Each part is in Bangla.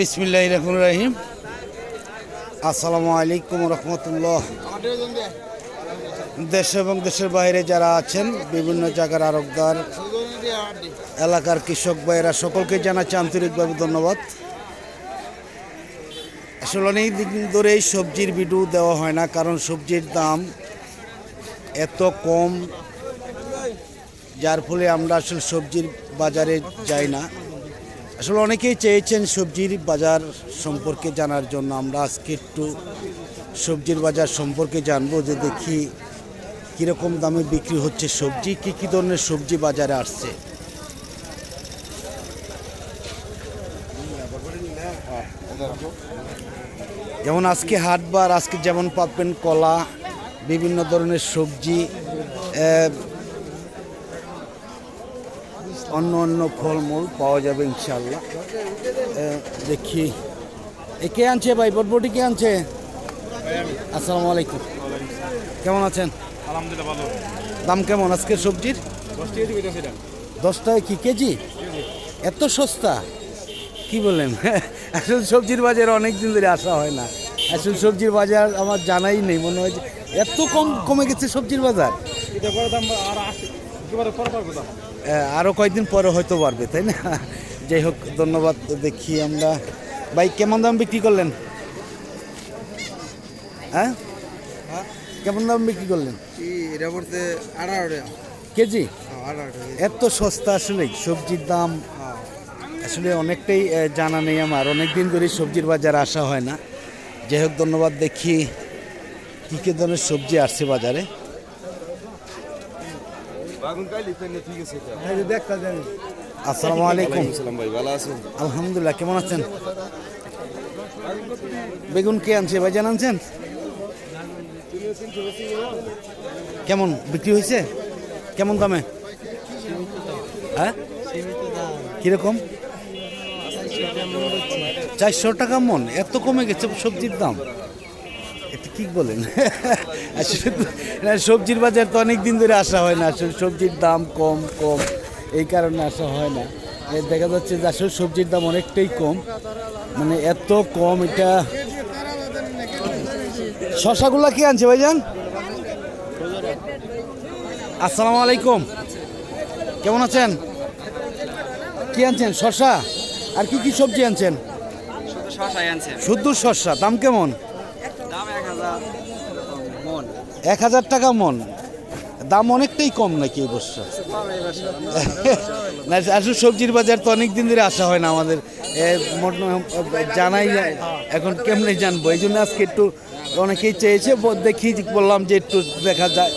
বিসমিল্লাহ রহমান রাহিম। আসসালামু আলাইকুম রহমতুল্লাহ। দেশ এবং দেশের বাইরে যারা আছেন, বিভিন্ন জায়গার আরবদার, এলাকার কৃষক ভাইয়েরা, সকলকে জানাচ্ছি আন্তরিকভাবে ধন্যবাদ। আসলে অনেক দিন ধরেই সবজির ভিডিও দেওয়া হয় না, কারণ সবজির দাম এত কম, যার ফলে আমরা আসলে সবজির বাজারে যাই না। আসলে অনেকেই চেয়েছেন সবজির বাজার সম্পর্কে জানার জন্য। আমরা আজকে একটু সবজির বাজার সম্পর্কে জানব যে দেখি কীরকম দামে বিক্রি হচ্ছে সবজি, কী কী ধরনের সবজি বাজারে আসছে। যেমন আজকে হাটবার, আজকে যেমন পাবেন কলা, বিভিন্ন ধরনের সবজি অন্য অন্য ফলমূল পাওয়া যাবে ইনশাল্লাহ দেখি। এ কে আনছে ভাই? বটবটি কে আনছে? আসসালামু আলাইকুম। কেমন আছেন? আলহামদুলিল্লাহ ভালো। দাম কেমন আজকের সবজির? দশ টাকা কি কেজি? এত সস্তা? কি বলেন আসল সবজির বাজার অনেক দিন ধরে আসা হয় না। আসল সবজির বাজার আমার জানাই নেই। মনে হয় যে এত কম কমে গেছে সবজির বাজার। এটা দাম আর পারব আরও কয়েকদিন পরে হয়তো বাড়বে তাই না? যাই হোক ধন্যবাদ দেখি আমরা। ভাই কেমন দাম বিক্রি করলেন? হ্যাঁ? কেমন দাম বিক্রি করলেন? টাকা। কেজি? এত সস্তা আসলে সবজির দাম? আসলে অনেকটাই জানা নেই আমার। অনেক দিন ধরে সবজির বাজার আসা হয় না। যাই হোক ধন্যবাদ দেখি কী কী ধরনের সবজি আসছে বাজারে বাগুন কাইলি পেনে ঠিক আছে আসসালামু আলাইকুম। ভাই ভালো আছেন? আলহামদুলিল্লাহ কেমন আছেন? বেগুন কে আনছে ভাইজান আনছেন? কেমন বিক্রি হয়েছে? কেমন দামে? হ্যাঁ? কীরকম? চারশো টাকা মন এত কমে গেছে সবজির দাম। এটা কি বলেন। আসলে সবজির বাজার তো অনেক দিন ধরে আসা হয় না। আসলে সবজির দাম কম কম। এই কারণে আসা হয় না। দেখা যাচ্ছে যে আসলে সবজির দাম অনেকটাই কম। মানে এত কম এটা শশাগুলা কি আনছে ভাইজান? আসসালামু আলাইকুম। কেমন আছেন? কি আনছেন? শশা? আর কি কি সবজি আনছেন? শুধু শসা দাম কেমন দাম এক হাজার মন এক হাজার টাকা মন। দাম অনেকটাই কম নাকি এই বছর। না, আসলে সবজির বাজার তো অনেক দিন ধরে আসা হয় না আমাদের। জানাই। এখন কেমনে জানব? এই জন্য আজকে একটু অনেকেই চেয়েছে দেখি বললাম যে একটু দেখা যায়,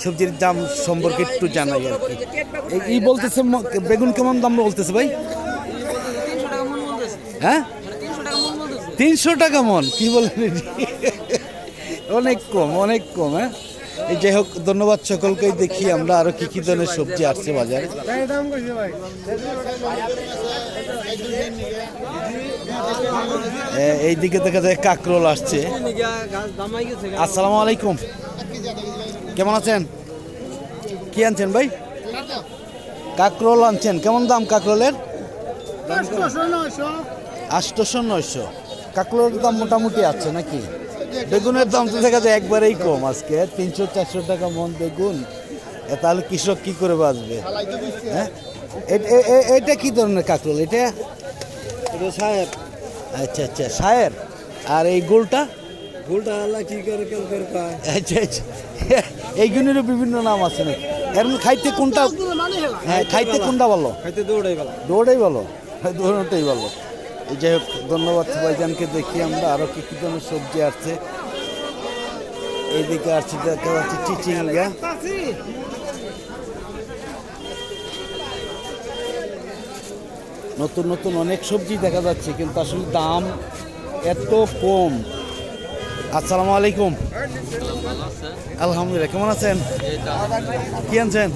সবজির দাম সম্পর্কে একটু জানাই আর কি। এই- বলতেছে বেগুন কেমন দাম বলতেছে ভাই? হ্যাঁ? তিনশো টাকা মন? কি বললেন? অনেক কম অনেক কম হ্যাঁ? এই যাই হোক ধন্যবাদ সকলকেই। দেখি আমরা আরও কি কি ধরনের সবজি আসছে বাজারে। এ- এই দিকে দেখা যায় কাকরোল আসছে। আসসালামু আলাইকুম। কেমন আছেন? কি আনছেন ভাই? কাকরোল আনছেন। কেমন দাম কাকরোলের? আটশোশো নয়শো। কাকরোলের দাম মোটামুটি আছে নাকি? বেগুনের দাম তো দেখা যায় একবারেই কম আজকে। তিনশো চারশো টাকা মন বেগুন। তাহলে কৃষক কি করে বাঁচবে? হ্যাঁ এটা কি ধরনের কাকরোল এটা? সাহেব। আচ্ছা আচ্ছা সায়ের আর এই গোলটা ভুলটা আল্লাহ কি করে কেউ করে পায়। আচ্ছা আচ্ছা। এইগুলিরও বিভিন্ন নাম আছে নাকি? এর খাইতে কোনটা হ্যাঁ খাইতে কোনটা ভালো? হয়তো দৌড়াই গেল দৌড়াই ভালো? দৌড়াটাই ভালো। যাই হোক ধন্যবাদ ভাইজানকে দেখি আমরা আরও কি কি ধরনের সবজি আসছে। এইদিকে আসছে দেখা যাচ্ছে চিচিঙ্গা। নতুন নতুন অনেক সবজি দেখা যাচ্ছে কিন্তু আসলে দাম এত কম। আসসালামু আলাইকুম। আলহামদুলিল্লাহ কেমন আছেন? কি আনছেন?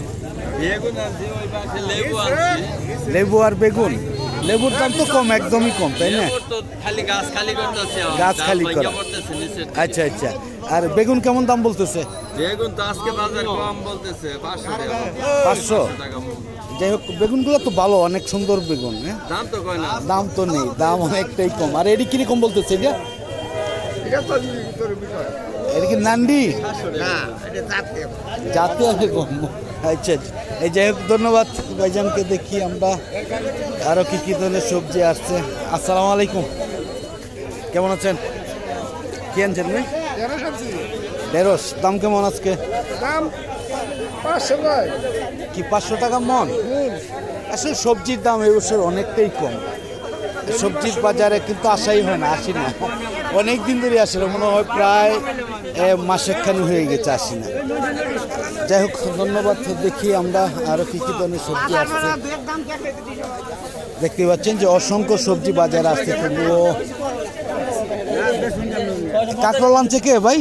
লেবু আর বেগুন? লেবুর দাম তো কম একদমই কম তাই না? খালি গাছ খালি করা। আচ্ছা আচ্ছা। আর বেগুন কেমন দাম বলতেছে? বেগুন তো আজকে বাজার কম বলতেছে পাঁচশো টাকা মূল। যাই হোক বেগুনগুলো তো ভালো অনেক সুন্দর বেগুন হ্যাঁ? দাম তো কয় না? দাম তো নেই দাম অনেকটাই কম। আর এটি কীরকম বলতেছে এটা? এটা কি নান্ডি? জাতীয়। আছে কম আচ্ছা আচ্ছা। এই যাই হোক ধন্যবাদ ভাইজানকে দেখি আমরা আরও কি কি ধরনের সবজি আসছে। আসসালামু আলাইকুম। কেমন আছেন? কি আনছেন ভাই? ঢেঁড়স দাম কেমন আজকে? দাম পাঁচশো কি পাঁচশো টাকা মন? আসলে সবজির দাম এবছর অনেকটাই কম। সবজির বাজারে কিন্তু আসাই হয় না আসি না অনেক দিন ধরে আসে মনে হয় প্রায় এ, মাসেকখানি হয়ে গেছে আসি না যাই হোক ধন্যবাদ। দেখি আমরা আরও কি কি ধরনের সবজি আসছে দেখতে পাচ্ছেন যে অসংখ্য সবজি বাজারে আসছে তবুও কাঁকরোল লাঞ্চে কে ভাই?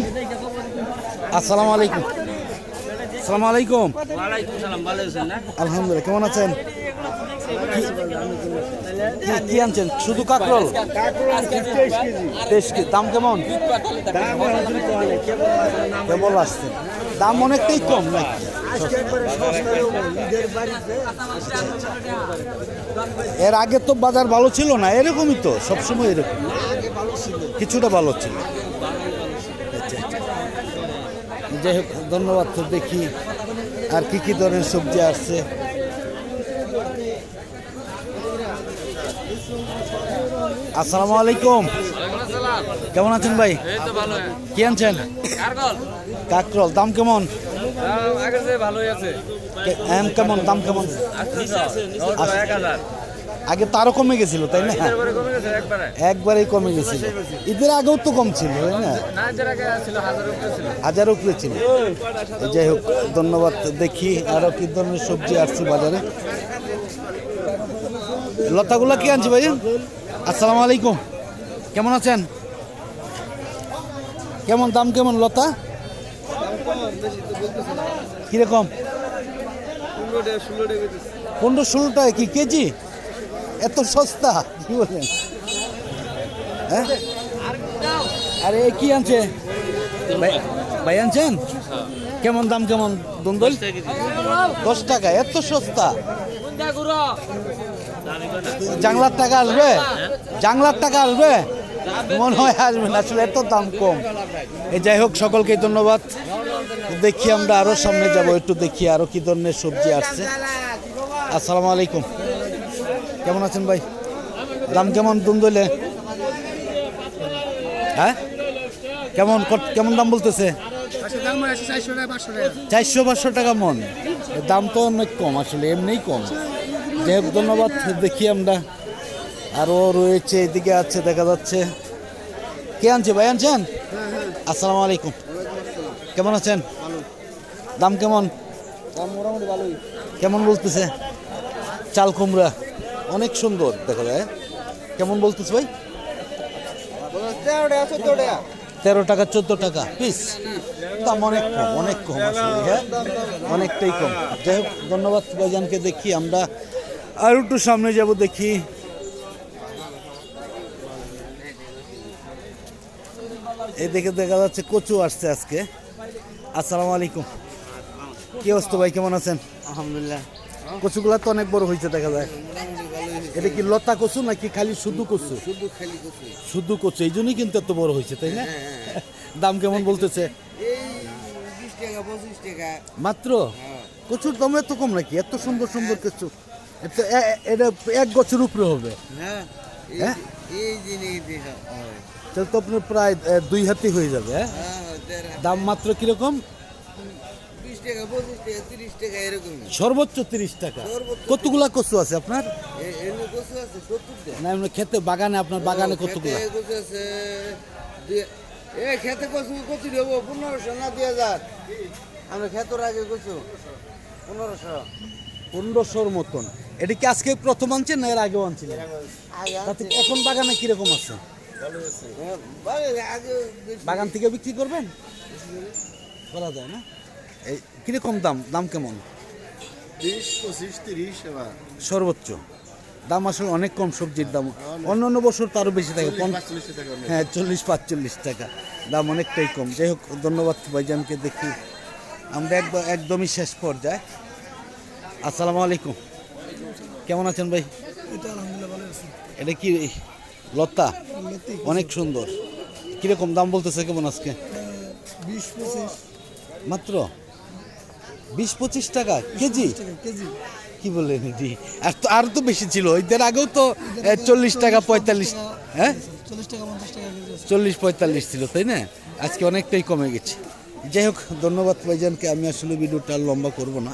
আসসালামু আলাইকুম। আসসালামু আলাইকুম। আলহামদুলিল্লাহ কেমন আছেন? কি- আনছেন? শুধু কাকরল? তেইশ কেজি। দাম কেমন? কেবল আসছে। দাম অনেকটাই কম নাকি? এর আগে তো বাজার ভালো ছিল না, এরকমই তো, সবসময় এরকম। কিছুটা ভালো ছিল। যাই হোক, ধন্যবাদ তো দেখি আর কি কি ধরনের সবজি আসছে। আসসালামু আলাইকুম। কেমন আছেন ভাই? কি আনছেন? কাকরল, দাম কেমন? কেমন, দাম কেমন? আগে তারও কমে গেছিল, তাই না? একবারেই কমে গেছিল। ঈদের আগেও তো কম ছিল, তাই না? হাজার উপরে ছিল। যাই হোক, ধন্যবাদ দেখি আরও কি ধরনের সবজি আসছে বাজারে। লতাগুলা কি আনছি ভাই? আসসালামু আলাইকুম। কেমন আছেন? কেমন, দাম কেমন, লতা? কীরকম? পনেরো ষোলো টাকা কি কেজি? এত সস্তা, কি বলেন? হ্যাঁ? আরে কি আনছে? ভাই আনছেন? কেমন, দাম কেমন? দুন্দল? দশ টাকা, এত সস্তা। জাংলার টাকা আসবে? জাংলার টাকা আসবে? মনে হয় আসবে না, আসলে এত দাম কম। এই যাই হোক, সকলকে ধন্যবাদ। দেখি আমরা আরও সামনে যাব, একটু দেখি আরও কি ধরনের সবজি আসছে। আসসালামু আলাইকুম। কেমন আছেন ভাই? দাম কেমন দুন্দলে হ্যাঁ? কেমন কেমন দাম বলতেছে? চারশো, পাঁচশো টাকা। মন। দাম তো অনেক কম, আসলে এমনিই কম। যাই ধন্যবাদ। দেখি আমরা। আরও রয়েছে, এদিকে আছে, দেখা যাচ্ছে। কে আনছে ভাই? আনছেন? আসসালামু আলাইকুম। কেমন আছেন? দাম কেমন? মোটামুটি ভালোই কেমন বলতেছে? চাল কুমড়া। অনেক সুন্দর, দেখা যায়। কেমন বলতেছে ভাই? তেরো টাকা, চোদ্দ টাকা পিস দাম অনেক কম অনেক কম আসলে হ্যাঁ? অনেকটাই কম। যাই হোক, ধন্যবাদ ভাইজানকে দেখি আমরা। আর একটু সামনে যাব দেখি। এই দেখে দেখা যাচ্ছে কচু আসছে আজকে। আসসালামু আলাইকুম। কি অবস্থা ভাই কেমন আছেন? আলহামদুলিল্লাহ। কচুগুলা তো অনেক বড় হয়েছে দেখা যায়। এটা কি লতা কচু নাকি খালি শুধু কচু? শুধু কচু। এই জন্যই কিন্তু এত বড় হয়েছে তাই না? দাম কেমন বলতেছে? এই বিশ টাকা পঁচিশ টাকা। মাত্র? কচুর দাম এত কম নাকি? এত সুন্দর সুন্দর কচু। এটা এক বছর উপরে হবে। হ্যাঁ হ্যাঁ? তাহলে তো আপনার প্রায় দুই হাতি হয়ে যাবে হ্যাঁ? হ্যাঁ দাম মাত্র কীরকম? বিশ টাকা পঁচিশ টাকা তিরিশ টাকা এরকম সর্বোচ্চ তিরিশ টাকা। কতগুলা কচু আছে আপনার? এমনি কচু আছে না এমনি খেতে বাগানে আপনার বাগানে কতগুলা খেতে কচু কচু দেবো পনেরোশো না দুই হাজার। আমরা খেতর আগে কচু পনেরোশো। পনেরোশোর মতন। এটা কি আজকে প্রথম আনছেন না এর আগেও আনছিলেন তাতে এখন বাগানে কীরকম আছে? হ্যাঁ। বাগান থেকে বিক্রি করবেন? বলা যায় না। এই কীরকম দাম? দাম কেমন? সর্বোচ্চ। দাম আসলে অনেক কম সবজির দাম। অন্য অন্য বছর তো আরও বেশি থাকে। হ্যাঁ চল্লিশ পাঁচচল্লিশ টাকা। দাম অনেকটাই কম। যাই হোক ধন্যবাদ ভাইজানকে দেখি। আমরা একদম একদমই শেষ পর্যায়ে। আসসালামু আলাইকুম। কেমন আছেন ভাই? এটা কি লতা? অনেক সুন্দর। কীরকম দাম বলতেছে কেমন আজকে? মাত্র? বিশ পঁচিশ টাকা? কেজি? কেজি। কি বললেন এটি? আর তো আর তো বেশি ছিল। এদের আগেও তো চল্লিশ টাকা পঁয়তাল্লিশ হ্যাঁ? চল্লিশ পঁয়তাল্লিশ ছিল তাই না? আজকে অনেকটাই কমে গেছে। যাই হোক ধন্যবাদ ভাইজানকে। আমি আসলে ভিডিওটা লম্বা করব না।